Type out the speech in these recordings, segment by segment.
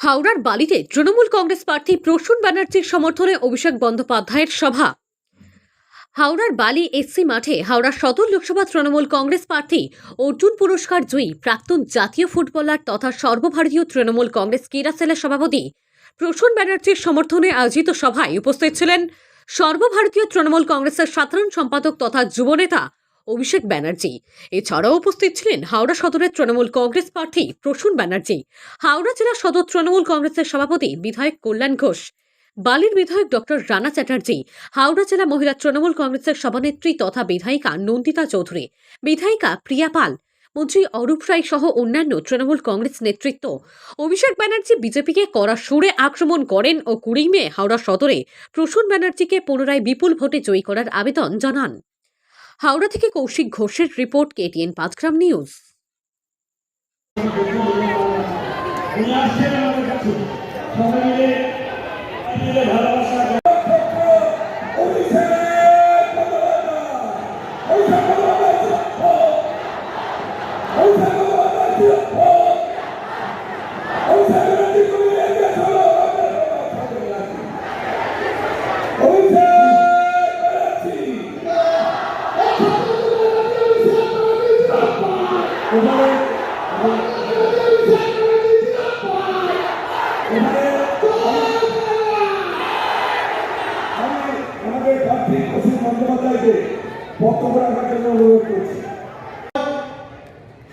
হাওড়ার বালিতে তৃণমূল কংগ্রেস প্রার্থী প্রসূন ব্যানার্জির সমর্থনে অভিষেক বন্দ্যোপাধ্যায়ের সভা। হাওড়ার বালি এসসি মাঠে হাওড়া সদর লোকসভা তৃণমূল কংগ্রেস প্রার্থী অর্জুন পুরস্কার জয়ী প্রাক্তন জাতীয় ফুটবলার তথা সর্বভারতীয় তৃণমূল কংগ্রেস ক্রীড়া সেলের সভাপতি প্রসূন ব্যানার্জির সমর্থনে আয়োজিত সভায় উপস্থিত ছিলেন সর্বভারতীয় তৃণমূল কংগ্রেসের সাধারণ সম্পাদক তথা যুবনেতা অভিষেক ব্যানার্জি। এছাড়াও উপস্থিত ছিলেন হাওড়া সদরের তৃণমূল কংগ্রেস প্রার্থী প্রসূন ব্যানার্জি, হাওড়া জেলা সদর তৃণমূল কংগ্রেসের সভাপতি বিধায়ক কল্যাণ ঘোষ, বালির বিধায়ক ডক্টর রানা চ্যাটার্জি, হাওড়া জেলা মহিলা তৃণমূল কংগ্রেসের সভানেত্রী তথা বিধায়িকা নন্দিতা চৌধুরী, বিধায়িকা প্রিয়া পাল, মন্ত্রী অরূপ রায় সহ অন্যান্য তৃণমূল কংগ্রেস নেতৃত্ব। অভিষেক ব্যানার্জি বিজেপিকে কড়া সুরে আক্রমণ করেন ও কুড়ি মে হাওড়া সদরে প্রসূন ব্যানার্জিকে পুনরায় বিপুল ভোটে জয়ী করার আবেদন জানান। হাওড়া থেকে কৌশিক ঘোষের রিপোর্ট কেটিএন পাঁচগ্রাম নিউজ। ভালোবাসা বক্তব্য জন্য অনুরোধ করছি।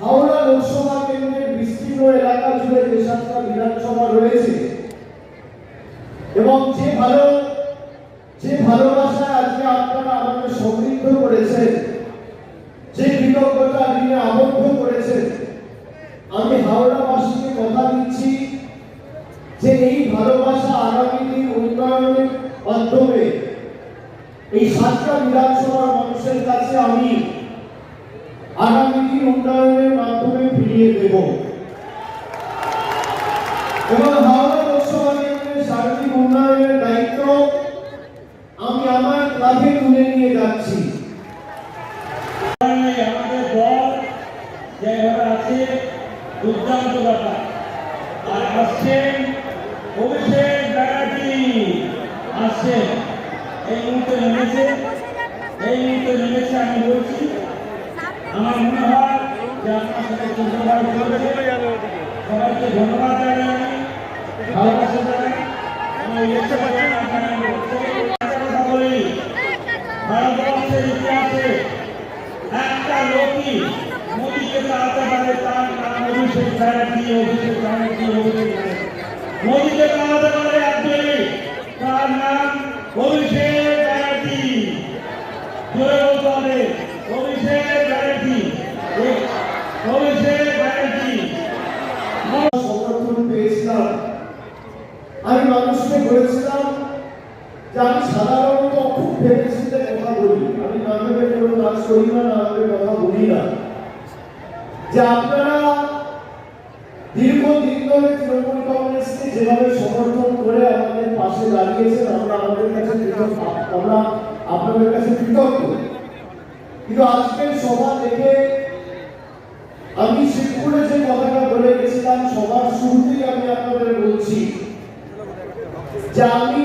হাওড়া লোকসভা কেন্দ্রের বিস্তীর্ণ এলাকা জুড়ে যে সাতটা বিধানসভা রয়েছে, এবং যে ভালো, যে ভালোবাসা আজকে আপনারা আমাদের সমৃদ্ধ করেছেন, যে কৃতজ্ঞতা ঋণে আবদ্ধ করেছেন, আমি হাওড়াবাসীকে কথা দিচ্ছি যে এই ভালোবাসা আগামী দিন উন্নয়নের মাধ্যমে এই সাতটা বিধানসভার আগামী উন্নয়নের মাধ্যমে ফিরিয়ে দেব। এবং হাওড়া লোকসভা কেন্দ্রের সার্বিক উন্নয়নের দায়িত্ব আমি আমার তুলে নিয়ে যাচ্ছি। আমাদের দল আছে, দুর্দান্ত ব্যাপার। আর আসছেন অভিষেক ব্যানার্জি। আসছেন এই মুহূর্তে নেমেছে। এই মুহূর্তে নেমেছে আমি বলছি আমার মনে হয় যে আপনার সাথে সুন্দরভাবে সবাইকে ধন্যবাদ জানাই, ভালোবাসা জানাই। আমার ইলেকশন একটা লোকই মোদীকে চালাতে পারে, তার নাম অভিষেক ব্যানার্জি অভিষেক ব্যানার্জি, অভিষেক মোদীকে চালাতে হবে, অভিষেক সমর্থন পেয়েছিলাম। আমি মানুষকে বলেছিলাম যে আমি সাধারণত খুব বলি। আমি না কোনো কাজ করি না না কথা বলি না। যে আপনারা দীর্ঘদিন ধরে তৃণমূল যেভাবে সমর্থন করে আমাদের পাশে দাঁড়িয়েছেন, আমরা আমাদের কাছে আমরা আপনাদের কাছে কৃতজ্ঞ। কিন্তু আজকের সভা দেখে আমি শিবপুরে যে কথাটা বলে গেছিলাম সবার শুরুতেই আমি আপনাদের বলছি যে আমি